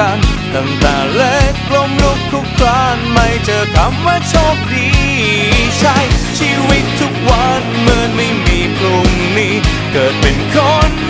กัน ตั้งแต่เล็กล้มลุกคลุกคลานไม่เจอคำว่าโชคดี ใช่ชีวิตทุกวันเหมือนไม่มีพรุ่งนี้ เกิดเป็นคนไม่มีต้น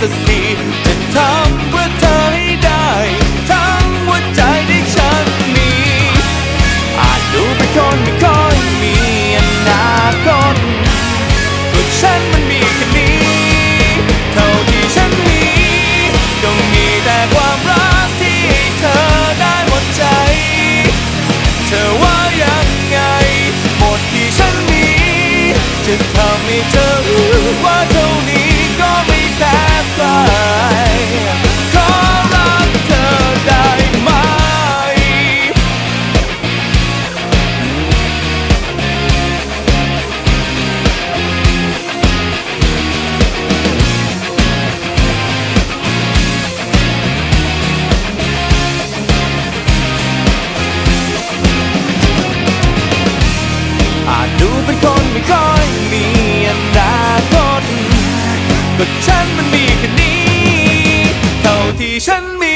สักทีจะทำเพื่อเธอให้ได้ ทั้งหัวใจที่ฉันมี อาจดูเป็นคนไม่ค่อยมีอนาคตก็ฉันมันมีแค่นี้ เท่าที่ฉันมีก็มีแต่ความรักที่เธอได้หมดใจ เธอว่ายังไง หมดที่ฉันมี จะทำให้เธอรู้ว่าเท่านี้ก็ไม่ แพ้ใครขอรักเธอได้ไหม อาจดูเป็นคนไม่ค่อยมีอนาคตก็ฉัน ค่นี้เ